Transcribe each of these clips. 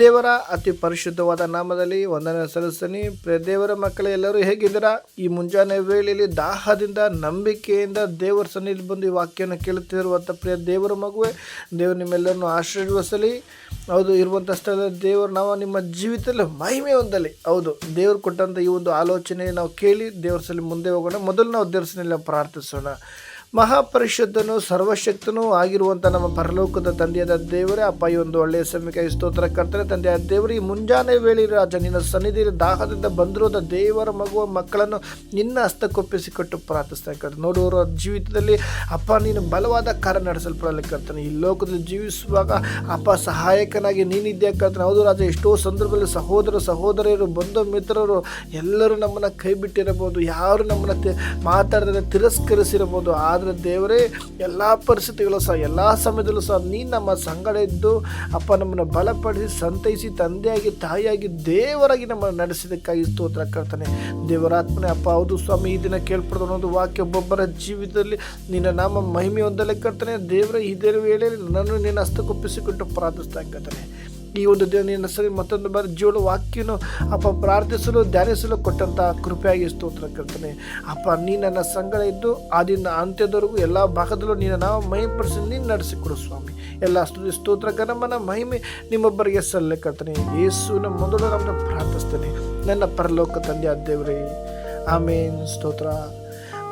ದೇವರ ಅತಿ ಪರಿಶುದ್ಧವಾದ ನಾಮದಲ್ಲಿ ವಂದನೆ ಸಲ್ಲಿಸ್ತೀನಿ. ದೇವರ ಮಕ್ಕಳೇ, ಎಲ್ಲರೂ ಹೇಗಿದ್ದೀರಾ? ಈ ಮುಂಜಾನೆ ವೇಳೆಯಲ್ಲಿ ದಾಹದಿಂದ, ನಂಬಿಕೆಯಿಂದ ದೇವರ ಸನ್ನಿಧಿ ಬಂದು ಈ ವಾಕ್ಯನ ಕೇಳುತ್ತಿರುವಂಥ ಪ್ರಿಯ ದೇವರ ಮಗುವೆ, ದೇವರು ನಿಮ್ಮೆಲ್ಲರನ್ನು ಆಶೀರ್ವಸಲಿ ಹೌದು, ಇರುವಂಥ ಸ್ಥಳದಲ್ಲಿ ದೇವರು ನಾವು ನಿಮ್ಮ ಜೀವಿತದಲ್ಲಿ ಮಹಿಮೆ ಹೊಂದಲಿ. ಹೌದು, ದೇವರು ಕೊಟ್ಟಂಥ ಈ ಒಂದು ಆಲೋಚನೆ ನಾವು ಕೇಳಿ ದೇವರ ಸಲ ಮುಂದೆ ಹೋಗೋಣ. ಮೊದಲು ನಾವು ದೇವರ ಪ್ರಾರ್ಥಿಸೋಣ. ಮಹಾಪರಿಶುದ್ಧನು ಸರ್ವಶಕ್ತನೂ ಆಗಿರುವಂಥ ನಮ್ಮ ಪರಲೋಕದ ತಂದೆಯಾದ ದೇವರೇ ಅಪ್ಪ ಈ ಒಂದು ಒಳ್ಳೆಯ ಸಮಯಕ್ಕೆ ಸ್ತೋತ್ರ ಕರ್ತನೆ. ತಂದೆಯಾದ ದೇವರು, ಈ ಮುಂಜಾನೆ ವೇಳೆ ರಾಜ, ನಿನ್ನ ಸನ್ನಿಧಿಯಲ್ಲಿ ದಾಹದಿಂದ ಬಂದಿರೋದ ದೇವರ ಮಗುವ ಮಕ್ಕಳನ್ನು ನಿನ್ನ ಹಸ್ತಕ್ಕೊಪ್ಪಿಸಿಕೊಟ್ಟು ಪ್ರಾರ್ಥಿಸ್ತಾ ಇರ್ತಾರೆ ನೋಡುವವರ ಜೀವಿತದಲ್ಲಿ ಅಪ್ಪ ನೀನು ಬಲವಾದ ಕಾರ್ಯ ನಡೆಸಲ್ಪಡಲಿ ಕರ್ತನೆ. ಈ ಲೋಕದಲ್ಲಿ ಜೀವಿಸುವಾಗ ಅಪ್ಪ ಸಹಾಯಕನಾಗಿ ನೀನಿದ್ದೇ ಕರ್ತನೆ. ಹೌದು ರಾಜ, ಎಷ್ಟೋ ಸಂದರ್ಭದಲ್ಲಿ ಸಹೋದರ, ಸಹೋದರಿಯರು, ಬಂಧು ಮಿತ್ರರು ಎಲ್ಲರೂ ನಮ್ಮನ್ನು ಕೈ ಬಿಟ್ಟಿರಬಹುದು ಯಾರು ನಮ್ಮನ್ನು ಮಾತಾಡದೆ ತಿರಸ್ಕರಿಸಿರಬಹುದು. ಆದರೆ ದೇವರೇ, ಎಲ್ಲ ಪರಿಸ್ಥಿತಿಗಳು ಸಹ, ಎಲ್ಲ ಸಮಯದಲ್ಲೂ ಸಹ ನೀನು ನಮ್ಮ ಸಂಗಡ ಇದ್ದು ಅಪ್ಪ ನಮ್ಮನ್ನು ಬಲಪಡಿಸಿ ಸಂತೈಸಿ ತಂದೆಯಾಗಿ, ತಾಯಿಯಾಗಿ, ದೇವರಾಗಿ ನಮ್ಮನ್ನು ನಡೆಸಿದ್ದಕ್ಕಾಗಿ ಸ್ತೋತ್ರ ಕರ್ತಾನೆ. ದೇವರಾತ್ಮನೆ ಅಪ್ಪ, ಹೌದು ಸ್ವಾಮಿ, ಈ ದಿನ ಕೇಳ್ಪಡ್ದು ಅನ್ನೋದು ವಾಕ್ಯ ಒಬ್ಬೊಬ್ಬರ ಜೀವಿತದಲ್ಲಿ ನಿನ್ನ ನಾಮ ಮಹಿಮೆ ಹೊಂದಲೇ ಕರ್ತನೆ. ದೇವರ, ಇದೇ ವೇಳೆಯಲ್ಲಿ ನನ್ನನ್ನು ನೀನು ಹಸ್ತಕ್ಕೊಪ್ಪಿಸಿಕೊಟ್ಟು ಪ್ರಾರ್ಥಿಸ್ತಾ ಕರ್ತನೆ. ಈ ಒಂದು ನಿನ್ನ ಸರಿ ಮತ್ತೊಂದು ಬಾರಿ ಜೀವನ ವಾಕ್ಯನು ಅಪ್ಪ ಪ್ರಾರ್ಥಿಸಲು, ಧ್ಯಾನಿಸಲು ಕೊಟ್ಟಂತಹ ಕೃಪೆಯಾಗಿ ಸ್ತೋತ್ರ ಕರ್ತನೆ ಅಪ್ಪ, ನೀ ನನ್ನ ಸಂಗಡ ಇದ್ದು ಆದಿಂದ ಅಂತ್ಯದವರೆಗೂ ಎಲ್ಲ ಭಾಗದಲ್ಲೂ ನೀನು ನಾವು ಮಹಿಮಪಡಿಸಿ ನೀನು ನಡೆಸಿಕೊಡು ಸ್ವಾಮಿ. ಎಲ್ಲ ಸ್ತುತಿ ಸ್ತೋತ್ರ ಗಣಮನ ಮಹಿಮೆ ನಿಮ್ಮೊಬ್ಬರಿಗೆ ಸಲ್ಲೇ ಕರ್ತನೆ ಯೇಸುವಿನ ಮೊದಲು ನಮ್ಮನ್ನು ಪ್ರಾರ್ಥಿಸ್ತೇನೆ. ನನ್ನ ಪರಲೋಕ ತಂದೆ ದೇವರೇ, ಆಮೇನ್. ಸ್ತೋತ್ರ.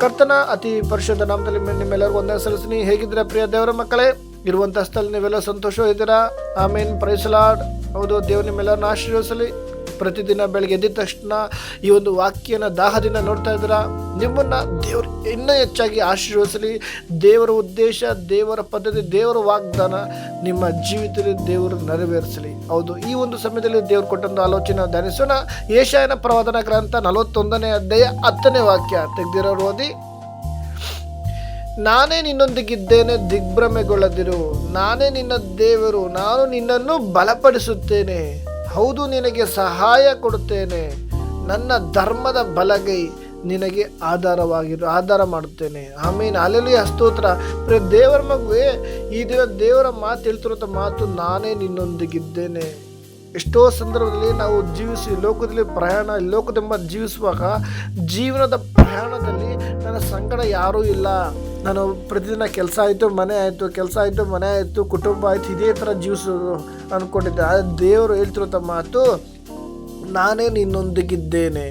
ಕರ್ತನ ಅತಿ ಪರಿಶುದ್ಧ ನಾಮದಲ್ಲಿ ನಿಮ್ಮೆಲ್ಲರಿಗೂ ಒಂದೇ ಸಲ್ಲಿಸ್ತೀನಿ. ಹೇಗಿದ್ರೆ ಪ್ರಿಯ ದೇವರ ಮಕ್ಕಳೇ? ಇರುವಂಥ ಸ್ಥಳ ನೀವೆಲ್ಲ ಸಂತೋಷವಾಗಿದ್ದೀರಾ ಆಮೇನ್. ಪ್ರೈಸಲಾಡ್ ಹೌದು, ದೇವ್ರು ನಿಮ್ಮೆಲ್ಲರನ್ನ ಆಶೀರ್ವದಿಸಲಿ. ಪ್ರತಿದಿನ ಬೆಳಗ್ಗೆ ಎದ್ದ ತಕ್ಷಣ ಈ ಒಂದು ವಾಕ್ಯನ ದಾಹದಿಂದ ನೋಡ್ತಾ ಇದ್ದೀರಾ? ನಿಮ್ಮನ್ನ ದೇವರು ಇನ್ನೂ ಹೆಚ್ಚಾಗಿ ಆಶೀರ್ವದಿಸಲಿ. ದೇವರ ಉದ್ದೇಶ, ದೇವರ ಪದ್ಧತಿ, ದೇವರ ವಾಗ್ದಾನ ನಿಮ್ಮ ಜೀವಿತದಲ್ಲಿ ದೇವರು ನೆರವೇರಿಸಲಿ. ಹೌದು, ಈ ಒಂದು ಸಮಯದಲ್ಲಿ ದೇವರು ಕೊಟ್ಟಂತ ಆಲೋಚನೆ ಧ್ಯಾನಿಸೋಣ. ಏಷಾಯನ ಪ್ರವಾದನ ಗ್ರಂಥ ನಲವತ್ತೊಂದನೇ ಅಧ್ಯಾಯ ಹತ್ತನೇ ವಾಕ್ಯ. ತೆಗೆದಿರೋರು ಓದಿ ನಾನೇ ನಿನ್ನೊಂದಿಗಿದ್ದೇನೆ, ದಿಗ್ಭ್ರಮೆಗೊಳ್ಳದಿರು. ನಾನೇ ನಿನ್ನ ದೇವರು, ನಾನು ನಿನ್ನನ್ನು ಬಲಪಡಿಸುತ್ತೇನೆ. ಹೌದು, ನಿನಗೆ ಸಹಾಯ ಕೊಡುತ್ತೇನೆ. ನನ್ನ ಧರ್ಮದ ಬಲಗೈ ನಿನಗೆ ಆಧಾರವಾಗಿರು ಆಧಾರ ಮಾಡುತ್ತೇನೆ. ಆಮೇಲೆ ಅಲೆಲಿ ಸ್ತೋತ್ರ. ದೇವರ ಮಗುವೆ, ಈ ದಿನ ದೇವರ ಮಾತು ಹೇಳ್ತಿರೋ ಮಾತು ನಾನೇ ನಿನ್ನೊಂದಿಗಿದ್ದೇನೆ. ಎಷ್ಟೋ ಸಂದರ್ಭದಲ್ಲಿ ನಾವು ಜೀವಿಸಿ ಲೋಕದಲ್ಲಿ ಪ್ರಯಾಣ ಲೋಕದೆಂಬ ಜೀವಿಸುವಾಗ ಜೀವನದ ಪ್ರಯಾಣದಲ್ಲಿ ನನ್ನ ಸಂಗಡ ಯಾರೂ ಇಲ್ಲ. ನಾನು ಪ್ರತಿದಿನ ಕೆಲಸ ಆಯಿತು, ಮನೆ ಆಯಿತು, ಕೆಲಸ ಆಯಿತು, ಮನೆ ಆಯಿತು, ಕುಟುಂಬ ಆಯಿತು, ಇದೇ ಥರ ಜೀವಿಸೋದು ಅಂದ್ಕೊಂಡಿದ್ದೆ ಆದರೆ ದೇವರು ಹೇಳ್ತಿರೋ ತಮ್ಮ ಮಾತು ನಾನೇ ನಿನ್ನೊಂದಿಗಿದ್ದೇನೆ.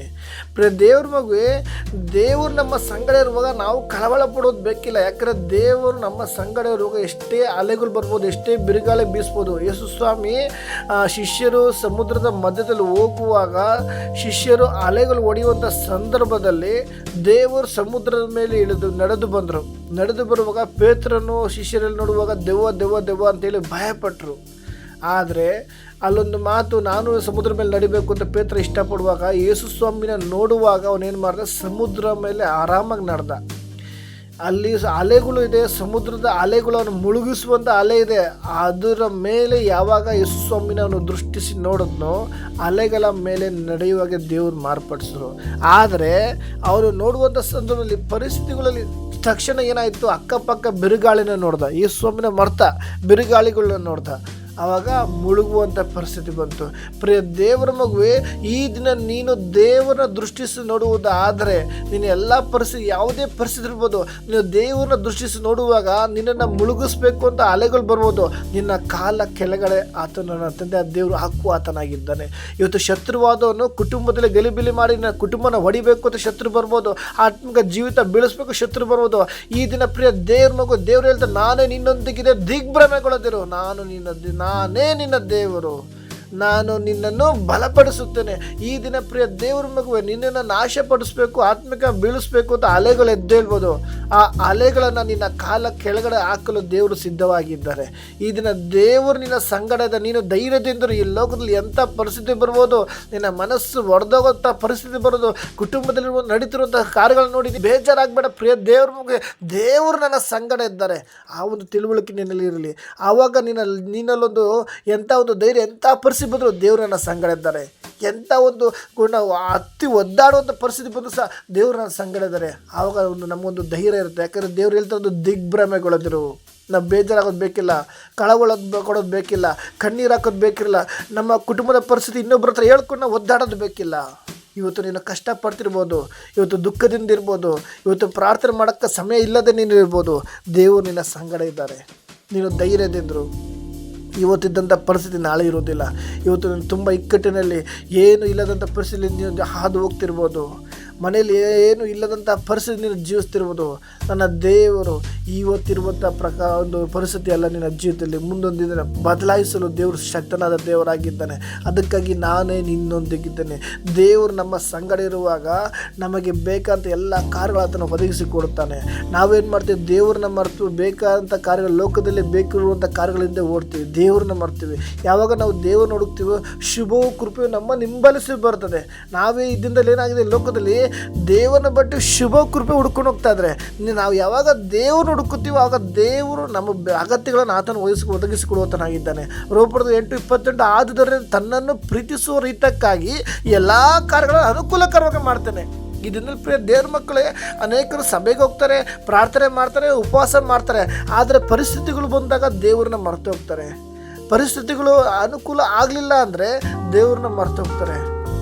ಪ್ರಿಯ ದೇವ್ರ ಮಗುವೆ, ದೇವರು ನಮ್ಮ ಸಂಗಡ ಇರುವಾಗ ನಾವು ಕಳವಳ ಪಡೋದು ಬೇಕಿಲ್ಲ. ಯಾಕಂದರೆ ದೇವರು ನಮ್ಮ ಸಂಗಡ ಇರುವಾಗ ಎಷ್ಟೇ ಅಲೆಗಳು ಬರ್ಬೋದು, ಎಷ್ಟೇ ಬಿರುಗಾಳಿ ಬೀಸ್ಬೋದು. ಯೇಸು ಸ್ವಾಮಿ ಶಿಷ್ಯರು ಸಮುದ್ರದ ಮಧ್ಯದಲ್ಲಿ ಹೋಗುವಾಗ, ಶಿಷ್ಯರು ಅಲೆಗಳು ಒಡೆಯುವಂಥ ಸಂದರ್ಭದಲ್ಲಿ ದೇವರು ಸಮುದ್ರದ ಮೇಲೆ ಇಳಿದು ನಡೆದು ಬಂದರು. ನಡೆದು ಬರುವಾಗ ಪೇತ್ರನು ಶಿಷ್ಯರಲ್ಲಿ ನೋಡುವಾಗ ದೆವ್ವ ದೆವ್ವ ದೆವ್ವ ಅಂತೇಳಿ ಭಯಪಟ್ಟರು ಆದರೆ ಅಲ್ಲೊಂದು ಮಾತು, ನಾನು ಸಮುದ್ರ ಮೇಲೆ ನಡಿಬೇಕು ಅಂತ ಪೇತ್ರ ಇಷ್ಟಪಡುವಾಗ ಯೇಸು ಸ್ವಾಮಿನ ನೋಡುವಾಗ ಅವನೇನು ಮಾಡ್ದ? ಸಮುದ್ರ ಮೇಲೆ ಆರಾಮಾಗಿ ನಡೆದ. ಅಲ್ಲಿ ಅಲೆಗಳು ಇದೆ, ಸಮುದ್ರದ ಅಲೆಗಳು ಅವನು ಮುಳುಗಿಸುವಂಥ ಅಲೆ ಇದೆ. ಅದರ ಮೇಲೆ ಯಾವಾಗ ಯೇಸು ಸ್ವಾಮಿನ ಅವನು ದೃಷ್ಟಿಸಿ ನೋಡಿದ್ನೋ, ಅಲೆಗಳ ಮೇಲೆ ನಡೆಯುವಾಗ ದೇವರು ಮಾರ್ಪಡಿಸಿದ್ರು. ಆದರೆ ಅವರು ನೋಡುವಂಥ ಸಂದರ್ಭದಲ್ಲಿ, ಪರಿಸ್ಥಿತಿಗಳಲ್ಲಿ ತಕ್ಷಣ ಏನಾಯಿತು? ಅಕ್ಕಪಕ್ಕ ಬಿರುಗಾಳಿನ ನೋಡ್ದ. ಯೇಸು ಸ್ವಾಮಿನ ಮರ್ತ, ಬಿರುಗಾಳಿಗಳನ್ನ ನೋಡ್ದ. ಆವಾಗ ಮುಳುಗುವಂಥ ಪರಿಸ್ಥಿತಿ ಬಂತು. ಪ್ರಿಯ ದೇವರ ಮಗುವೆ, ಈ ದಿನ ನೀನು ದೇವರ ದೃಷ್ಟಿಸಿ ನೋಡುವುದಾದರೆ ನಿನ್ನ ಎಲ್ಲ ಪರಿಸ್ಥಿತಿ ಯಾವುದೇ ಪರಿಸ್ಥಿತಿ ಇರ್ಬೋದು. ನೀನು ದೇವರನ್ನ ದೃಷ್ಟಿಸಿ ನೋಡುವಾಗ ನಿನ್ನನ್ನು ಮುಳುಗಿಸ್ಬೇಕು ಅಂತ ಅಲೆಗಳು ಬರ್ಬೋದು. ನಿನ್ನ ಕಾಲ ಕೆಳಗಡೆ ಆತನ ತಂದೆ ಆ ದೇವರು ಹಕ್ಕು ಆತನಾಗಿದ್ದಾನೆ. ಇವತ್ತು ಶತ್ರುವಾದವನು ಕುಟುಂಬದಲ್ಲಿ ಗಲಿಬಿಲಿ ಮಾಡಿ ನನ್ನ ಕುಟುಂಬನ ಹೊಡಿಬೇಕು ಅಂತ ಶತ್ರು ಬರ್ಬೋದು. ಆತ್ಮಿಕ ಜೀವಿತ ಬೆಳೆಸ್ಬೇಕು ಶತ್ರು ಬರ್ಬೋದು. ಈ ದಿನ ಪ್ರಿಯ ದೇವ್ರ ಮಗು ದೇವ್ರು ಹೇಳ್ತಾರೆ ನಾನೇ ನಿನ್ನೊಂದಿಗಿದೆ ದಿಗ್ಭ್ರಮೆಗೊಳ್ಳದಿರು. ನಾನು ನಿನ್ನ ನಾನೇ ನಿನ್ನ ದೇವರು. ನಾನು ನಿನ್ನನ್ನು ಬಲಪಡಿಸುತ್ತೇನೆ. ಈ ದಿನ ಪ್ರಿಯ ದೇವ್ರ ಮಗುವೆ, ನಿನ್ನನ್ನು ನಾಶಪಡಿಸ್ಬೇಕು, ಆತ್ಮಿಕ ಬೀಳಿಸ್ಬೇಕು ಅಂತ ಅಲೆಗಳು ಎದ್ದೇಳ್ಬೋದು ಆ ಅಲೆಗಳನ್ನು ನಿನ್ನ ಕಾಲ ಕೆಳಗಡೆ ಹಾಕಲು ದೇವರು ಸಿದ್ಧವಾಗಿದ್ದಾರೆ. ಈ ದಿನ ದೇವರು ನಿನ್ನ ಸಂಗಡದ, ನೀನು ಧೈರ್ಯದಿಂದ ಈ ಲೋಕದಲ್ಲಿ ಎಂಥ ಪರಿಸ್ಥಿತಿ ಬರ್ಬೋದು? ನಿನ್ನ ಮನಸ್ಸು ಒಡೆದೋಗೋಂಥ ಪರಿಸ್ಥಿತಿ ಬರೋದು? ಕುಟುಂಬದಲ್ಲಿ ನಡೀತಿರುವಂಥ ಕಾರ್ಯಗಳನ್ನು ನೋಡಿ ಬೇಜಾರಾಗಬೇಡ. ಪ್ರಿಯ ದೇವ್ರ ಮಗುವೆ, ದೇವರು ನನ್ನ ಸಂಗಡ ಇದ್ದಾರೆ. ಆ ಒಂದು ತಿಳುವಳಿಕೆ ನಿನ್ನಲ್ಲಿ ಇರಲಿ. ಆವಾಗ ನಿನ್ನ, ನಿನ್ನಲ್ಲೊಂದು ಎಂಥ ಒಂದು ಧೈರ್ಯ ಎಂಥ ಪರಿಸ್ಥಿತಿ ಬಂದರೂ ದೇವರನ್ನ ನನ್ನ ಸಂಗಡ ಇದ್ದಾರೆ ಎಂಥ ಒಂದು ಗುಣ, ಅತಿ ಒದ್ದಾಡುವಂಥ ಪರಿಸ್ಥಿತಿ ಬಂದರೂ ಸಹ ದೇವರು ನನ್ನ ಸಂಗಡ ಇದ್ದಾರೆ ಆವಾಗ ಒಂದು ನಮಗೊಂದು ಧೈರ್ಯ ಇರುತ್ತೆ. ಯಾಕಂದರೆ ದೇವ್ರು ಹೇಳ್ತಾ ಒಂದು ದಿಗ್ಭ್ರಮೆಗೊಳ್ಳದಿರು. ನಾವು ಬೇಜಾರಾಗೋದು ಬೇಕಿಲ್ಲ, ಕಳವಳೋದು ಕೊಡೋದು ಬೇಕಿಲ್ಲ, ಕಣ್ಣೀರು ಹಾಕೋದು ಬೇಕಿಲ್ಲ ನಮ್ಮ ಕುಟುಂಬದ ಪರಿಸ್ಥಿತಿ ಇನ್ನೊಬ್ಬರ ಹತ್ರ ಹೇಳ್ಕೊಂಡು ಒದ್ದಾಡೋದು ಬೇಕಿಲ್ಲ. ಇವತ್ತು ನೀನು ಕಷ್ಟಪಡ್ತಿರ್ಬೋದು, ಇವತ್ತು ದುಃಖದಿಂದ ಇರ್ಬೋದು, ಇವತ್ತು ಪ್ರಾರ್ಥನೆ ಮಾಡೋಕ್ಕೆ ಸಮಯ ಇಲ್ಲದೆ ನೀನು ಇರ್ಬೋದು, ದೇವರು ನಿನ್ನ ಸಂಗಡ ಇದ್ದಾರೆ. ನೀನು ಧೈರ್ಯದಿಂದರು ಇವತ್ತಿದ್ದಂಥ ಪರಿಸ್ಥಿತಿ ನಾಳೆ ಇರೋದಿಲ್ಲ ಇವತ್ತು ತುಂಬ ಇಕ್ಕಟ್ಟಿನಲ್ಲಿ ಏನು ಇಲ್ಲದಂಥ ಪರಿಸ್ಥಿತಿ ನೀವು ಹಾದು ಹೋಗ್ತಿರ್ಬೋದು. ಮನೇಲಿ ಏನು ಇಲ್ಲದಂಥ ಪರಿಸ್ಥಿತಿ ನೀನು ಜೀವಿಸ್ತಿರ್ಬೋದು. ನನ್ನ ದೇವರು ಇವತ್ತಿರುವಂಥ ಪ್ರಕಾರ ಒಂದು ಪರಿಸ್ಥಿತಿ ಎಲ್ಲ ನಿನ್ನ ಜೀವಿತದಲ್ಲಿ. ದಿನ ಬದಲಾಯಿಸಲು ದೇವರು ಶಕ್ತನಾದ ದೇವರಾಗಿದ್ದಾನೆ. ಅದಕ್ಕಾಗಿ ನಾನೇ ನಿನ್ನೊಂದಿಗಿದ್ದೇನೆ. ದೇವರು ನಮ್ಮ ಸಂಗಡ ಇರುವಾಗ ನಮಗೆ ಬೇಕಾದಂಥ ಎಲ್ಲ ಕಾರ್ಯಗಳನ್ನು ಒದಗಿಸಿಕೊಡುತ್ತಾನೆ ಒದಗಿಸಿ ಕೊಡುತ್ತಾನೆ. ನಾವೇನು ಮಾಡ್ತೀವಿ? ದೇವ್ರನ್ನ ಮರ್ತು ಬೇಕಾದಂಥ ಕಾರ್ಯಗಳು, ಲೋಕದಲ್ಲಿ ಬೇಕಿರುವಂಥ ಕಾರ್ಯಗಳಿಂದ ಓಡ್ತೀವಿ. ದೇವ್ರನ್ನ ಮರ್ತೀವಿ ಯಾವಾಗ ನಾವು ದೇವ್ರನ್ನ ನೋಡುತ್ತೀವೋ ಶುಭವು, ಕೃಪೆಯು ನಮ್ಮ ನಿಂಬಲಿಸಿ ಬರ್ತದೆ. ನಾವೇ ಇದರಿಂದಲೇ ಏನಾಗಿದೆ? ಲೋಕದಲ್ಲಿ ದೇವರನ್ನ ಬಟ್ಟು ಶುಭ ಕೃಪೆ ಹುಡ್ಕೊಂಡು ಹೋಗ್ತಾ ಇದ್ರೆ ನಾವು ಯಾವಾಗ ದೇವ್ರನ್ನ ಹುಡುಕುತ್ತೀವೋ ಆಗ ದೇವರು ನಮ್ಮ ಅಗತ್ಯಗಳನ್ನು ಆತನ ವಹಿಸಿ ಒದಗಿಸಿಕೊಡುವತನಾಗಿದ್ದಾನೆ. ರೋಪಡದ ಎಂಟು ಇಪ್ಪತ್ತೆಂಟು ಆದುದರಿಂದ ತನ್ನನ್ನು ಪ್ರೀತಿಸುವ ರೀತಕ್ಕಾಗಿ ಎಲ್ಲ ಕಾರ್ಯಗಳನ್ನು ಅನುಕೂಲಕರವಾಗಿ ಮಾಡ್ತಾನೆ. ಇದನ್ನ ಪ್ರಿಯ ದೇವ್ರ ಮಕ್ಕಳೇ, ಅನೇಕರು ಸಭೆಗೆ ಹೋಗ್ತಾರೆ, ಪ್ರಾರ್ಥನೆ ಮಾಡ್ತಾರೆ, ಉಪವಾಸ ಮಾಡ್ತಾರೆ. ಆದರೆ ಪರಿಸ್ಥಿತಿಗಳು ಬಂದಾಗ ದೇವ್ರನ್ನ ಮರೆತು ಹೋಗ್ತಾರೆ ಪರಿಸ್ಥಿತಿಗಳು ಅನುಕೂಲ ಆಗಲಿಲ್ಲ ಅಂದರೆ ದೇವ್ರನ್ನ ಮರೆತು ಹೋಗ್ತಾರೆ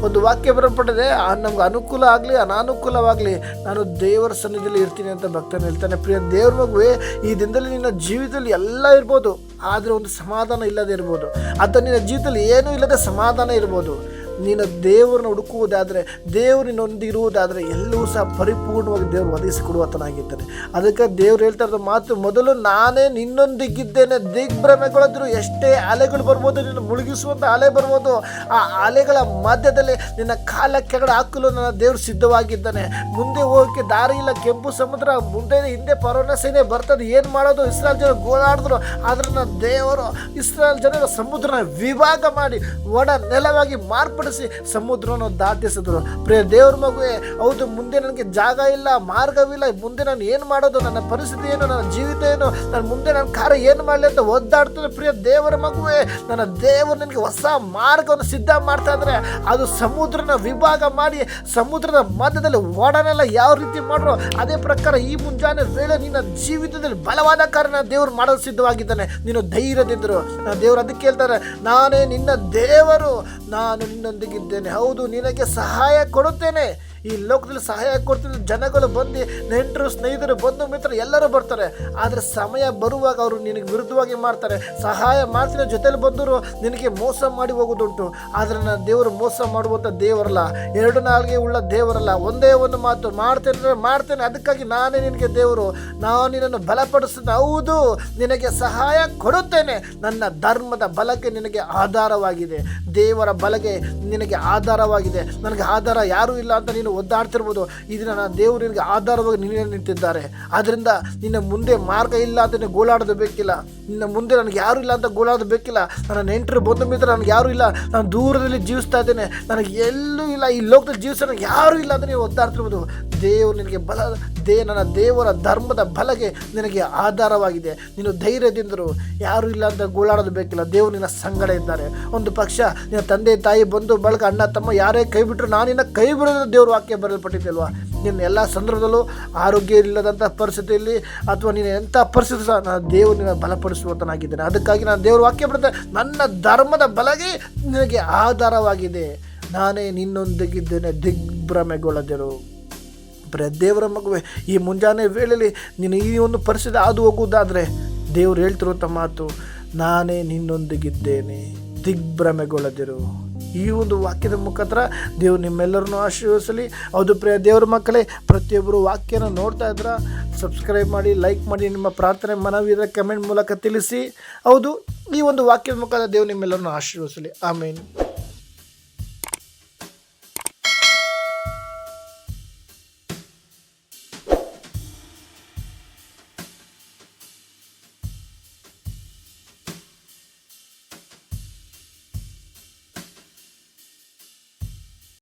ಒಂದು ವಾಕ್ಯ ಬರಪಟ್ಟಿದೆ ನಮ್ಗೆ ಅನುಕೂಲ ಆಗಲಿ, ಅನಾನುಕೂಲವಾಗಲಿ, ನಾನು ದೇವರ ಸನ್ನಿಧಿಯಲ್ಲಿ ಇರ್ತೀನಿ ಅಂತ ಭಕ್ತನ ಹೇಳ್ತಾನೆ. ಪ್ರಿಯ ದೇವ್ರ ಮಗುವೆ, ಈ ದಿನದಲ್ಲಿ ನಿನ್ನ ಜೀವಿತದಲ್ಲಿ ಎಲ್ಲ ಇರ್ಬೋದು, ಆದರೆ ಒಂದು ಸಮಾಧಾನ ಇಲ್ಲದೆ ಇರ್ಬೋದು. ಅಥವಾ ನಿನ್ನ ಜೀವಿತದಲ್ಲಿ ಏನೂ ಇಲ್ಲದೆ ಸಮಾಧಾನ ಇರ್ಬೋದು. ನೀನು ದೇವರನ್ನ ಹುಡುಕುವುದಾದರೆ ದೇವರಿನೊಂದಿರುವುದಾದರೆ ಎಲ್ಲವೂ ಸಹ ಪರಿಪೂರ್ಣವಾಗಿ ದೇವರು ಒದಗಿಸಿಕೊಡುವತನಾಗಿದ್ದಾನೆ ಅದಕ್ಕೆ ದೇವ್ರು ಹೇಳ್ತಾ ಇರೋದು ಮಾತು, ಮೊದಲು ನಾನೇ ನಿನ್ನೊಂದಿಗಿದ್ದೇನೆ, ದಿಗ್ಭ್ರಮೆಗಳಾದರೂ ಎಷ್ಟೇ ಅಲೆಗಳು ಬರ್ಬೋದು, ನಿನ್ನ ಮುಳುಗಿಸುವಂಥ ಅಲೆ ಬರ್ಬೋದು, ಆ ಅಲೆಗಳ ಮಧ್ಯದಲ್ಲಿ ನಿನ್ನ ಕಾಲ ಕೆಳಗಡೆ ಹಾಕಲು ನನ್ನ ದೇವರು ಸಿದ್ಧವಾಗಿದ್ದಾನೆ. ಮುಂದೆ ಹೋಗೋಕ್ಕೆ ದಾರಿ ಇಲ್ಲ, ಕೆಂಪು ಸಮುದ್ರ, ಮುಂದೆ ಹಿಂದೆ ಪರೋನ ಸೇನೆ ಬರ್ತದೆ, ಏನು ಮಾಡೋದು? ಇಸ್ರಾಲ್ ಜನ ಗೋಳಾಡಿದ್ರು, ಆದ್ರೆ ನನ್ನ ದೇವರು ಇಸ್ರಾಲ್ ಜನರ ಸಮುದ್ರನ ವಿಭಾಗ ಮಾಡಿ ಒಣ ನೆಲವಾಗಿ ಮಾರ್ಪಡಿಸಿ ಸಮುದ್ರವನ್ನು ದಾಟಿಸಿದ್ರು. ಪ್ರಿಯ ದೇವ್ರ ಮಗುವೆ, ಹೌದು, ಮುಂದೆ ನನಗೆ ಜಾಗ ಇಲ್ಲ, ಮಾರ್ಗವಿಲ್ಲ. ಮುಂದೆ ನಾನು ಏನು ಮಾಡೋದು? ನನ್ನ ಪರಿಸ್ಥಿತಿ ಏನು? ನನ್ನ ಜೀವಿತ ಏನು? ನಾನು ಮುಂದೆ ನನ್ನ ಕಾರ್ಯ ಏನು ಮಾಡಲಿ ಅಂತ ಒದ್ದಾಡ್ತಾನೆ ಪ್ರಿಯ ದೇವರ ಮಗುವೆ, ನನ್ನ ದೇವರು ನನಗೆ ಹೊಸ ಮಾರ್ಗವನ್ನು ಸಿದ್ಧ ಮಾಡ್ತಾ ಇದ್ದಾರೆ ಅದು ಸಮುದ್ರನ ವಿಭಾಗ ಮಾಡಿ, ಸಮುದ್ರದ ಮಧ್ಯದಲ್ಲಿ ಓಡನೆಲ್ಲ ಯಾವ ರೀತಿ ಮಾಡ್ರು? ಅದೇ ಪ್ರಕಾರ ಈ ಮುಂಜಾನೆ ವೇಳೆ ನಿನ್ನ ಜೀವಿತದಲ್ಲಿ ಬಲವಾದ ಕಾರಣ ದೇವರು ಮಾಡಲು ಸಿದ್ಧವಾಗಿದ್ದಾನೆ. ನೀನು ಧೈರ್ಯದಿಂದರು ದೇವರು ಅದಕ್ಕೆ ಹೇಳ್ತಾರೆ, ನಾನೇ ನಿನ್ನ ದೇವರು. ನಾನು ನಿನ್ನೊಂದಿಗಿದ್ದೇನೆ ಹೌದು ನಿನಗೆ ಸಹಾಯ ಕೊಡುತ್ತೇನೆ. ಈ ಲೋಕದಲ್ಲಿ ಸಹಾಯ ಕೊಡ್ತಿದ್ದ ಜನಗಳು ಬಂದು, ನೆಂಟರು, ಸ್ನೇಹಿತರು, ಬಂಧು ಮಿತ್ರರು ಎಲ್ಲರೂ ಬರ್ತಾರೆ. ಆದರೆ ಸಮಯ ಬರುವಾಗ ಅವರು ನಿನಗೆ ವಿರುದ್ಧವಾಗಿ ಮಾಡ್ತಾರೆ. ಸಹಾಯ ಮಾಡ್ತಿರೋ ಜೊತೆಲಿ ಬಂದರು ನಿನಗೆ ಮೋಸ ಮಾಡಿ ಹೋಗೋದುಂಟು. ಆದರೆ ನಾನು ದೇವರು ಮೋಸ ಮಾಡುವಂಥ ದೇವರಲ್ಲ. ಎರಡು ನಾಲ್ಗೆ ಉಳ್ಳ ದೇವರಲ್ಲ. ಒಂದೇ ಒಂದು ಮಾತು ಮಾಡ್ತೇನೆ ಮಾಡ್ತೇನೆ. ಅದಕ್ಕಾಗಿ ನಾನೇ ನಿನಗೆ ದೇವರು. ನಾನು ನಿನ್ನನ್ನು ಬಲಪಡಿಸುತ್ತಾ ಹೌದು, ನಿನಗೆ ಸಹಾಯ ಕೊಡುತ್ತೇನೆ. ನನ್ನ ಧರ್ಮದ ಬಲಕ್ಕೆ ನಿನಗೆ ಆಧಾರವಾಗಿದೆ. ದೇವರ ಬಲಗೆ ನಿನಗೆ ಆಧಾರವಾಗಿದೆ. ನನಗೆ ಆಧಾರ ಯಾರೂ ಇಲ್ಲ ಅಂತ ನೀನು ಒದ್ದಾಡ್ತಿರ್ಬೋದು. ಇದನ್ನು ನಾನು ದೇವರು ನಿನಗೆ ಆಧಾರವಾಗಿ ನಿನ್ನೆ ನಿಂತಿದ್ದಾರೆ. ಆದ್ದರಿಂದ ನಿನ್ನ ಮುಂದೆ ಮಾರ್ಗ ಇಲ್ಲ ಅಂತ ನೀನು ಗೋಳಾಡೋದು ಬೇಕಿಲ್ಲ. ನಿನ್ನ ಮುಂದೆ ನನಗೆ ಯಾರೂ ಇಲ್ಲ ಅಂತ ಗೋಳಾಡೋದು ಬೇಕಿಲ್ಲ. ನನ್ನ ನೆಂಟರು, ಬಂಧು ಮಿತ್ರ ನನಗೆ ಯಾರೂ ಇಲ್ಲ. ನಾನು ದೂರದಲ್ಲಿ ಜೀವಿಸ್ತಾ ಇದ್ದೇನೆ. ನನಗೆ ಎಲ್ಲೂ ಇಲ್ಲ. ಈ ಲೋಕದಲ್ಲಿ ಜೀವಿಸ ನನಗೆ ಯಾರೂ ಇಲ್ಲ ಅಂತ ನೀವು ಒದ್ದಾಡ್ತಿರ್ಬೋದು. ದೇವರು ನಿನಗೆ ಬಲ, ದೇ, ನನ್ನ ದೇವರ ಧರ್ಮದ ಬಲಗೆ ನಿನಗೆ ಆಧಾರವಾಗಿದೆ. ನೀನು ಧೈರ್ಯದಿಂದರು. ಯಾರೂ ಇಲ್ಲ ಅಂತ ಗೋಳಾಡೋದು ಬೇಕಿಲ್ಲ. ದೇವರು ನಿನ್ನ ಸಂಗಡ ಇದ್ದಾರೆ. ಒಂದು ಪಕ್ಷ ನಿನ್ನ ತಂದೆ, ತಾಯಿ ಬಂದು ಬಳಗ, ಅಣ್ಣ, ತಮ್ಮ ಯಾರೇ ಕೈ ಬಿಟ್ಟರು ನಾನು ನಿನ್ನ ಕೈ ಬಿಡೋದು ದೇವ್ರ ವಾಕ್ಯ ಬರೆಯಲ್ಪಟ್ಟಿದ್ದಲ್ವಾ ನಿನ್ನ ಎಲ್ಲ ಸಂದರ್ಭದಲ್ಲೂ ಆರೋಗ್ಯ ಇಲ್ಲದಂಥ ಪರಿಸ್ಥಿತಿಯಲ್ಲಿ ಅಥವಾ ನೀನು ಎಂಥ ಪರಿಸ್ಥಿತಿ ಸಹ ನಾನು ದೇವರು ನಿನ್ನ ಬಲಪಡಿಸುವಂತನಾಗಿದ್ದೇನೆ ಅದಕ್ಕಾಗಿ ನಾನು ದೇವರು ವಾಕ್ಯ ಬರುತ್ತೆ ನನ್ನ ಧರ್ಮದ ಬಲಗೆ ನಿನಗೆ ಆಧಾರವಾಗಿದೆ. ನಾನೇ ನಿನ್ನೊಂದಿಗಿದ್ದೇನೆ, ದಿಗ್ಭ್ರಮೆಗೊಳ್ಳದಿರು. ದೇವರ ಮಗುವೆ, ಈ ಮುಂಜಾನೆ ವೇಳೆಯಲ್ಲಿ ನೀನು ಈ ಒಂದು ಪರಿಸ್ಥಿತಿ ಆದು ಹೋಗುವುದಾದರೆ ದೇವರು ಹೇಳ್ತಿರುವಂಥ ಮಾತು, ನಾನೇ ನಿನ್ನೊಂದಿಗಿದ್ದೇನೆ, ದಿಗ್ಭ್ರಮೆಗೊಳ್ಳದಿರು. ಈ ಒಂದು ವಾಕ್ಯದ ಮುಖಾಂತರ ದೇವ್ರು ನಿಮ್ಮೆಲ್ಲರನ್ನು ಆಶೀರ್ವದಿಸಲಿ. ಹೌದು ಪ್ರಿಯ ದೇವರ ಮಕ್ಕಳೇ, ಪ್ರತಿಯೊಬ್ಬರು ವಾಕ್ಯನ ನೋಡ್ತಾ ಇದ್ರ ಸಬ್ಸ್ಕ್ರೈಬ್ ಮಾಡಿ ಲೈಕ್ ಮಾಡಿ, ನಿಮ್ಮ ಪ್ರಾರ್ಥನೆ ಮನವಿದ ಕಮೆಂಟ್ ಮೂಲಕ ತಿಳಿಸಿ. ಹೌದು, ಈ ಒಂದು ವಾಕ್ಯದ ಮುಖಾಂತರ ದೇವ್ರು ನಿಮ್ಮೆಲ್ಲರನ್ನು ಆಶೀರ್ವದಿಸಲಿ. ಆಮೇಲೆ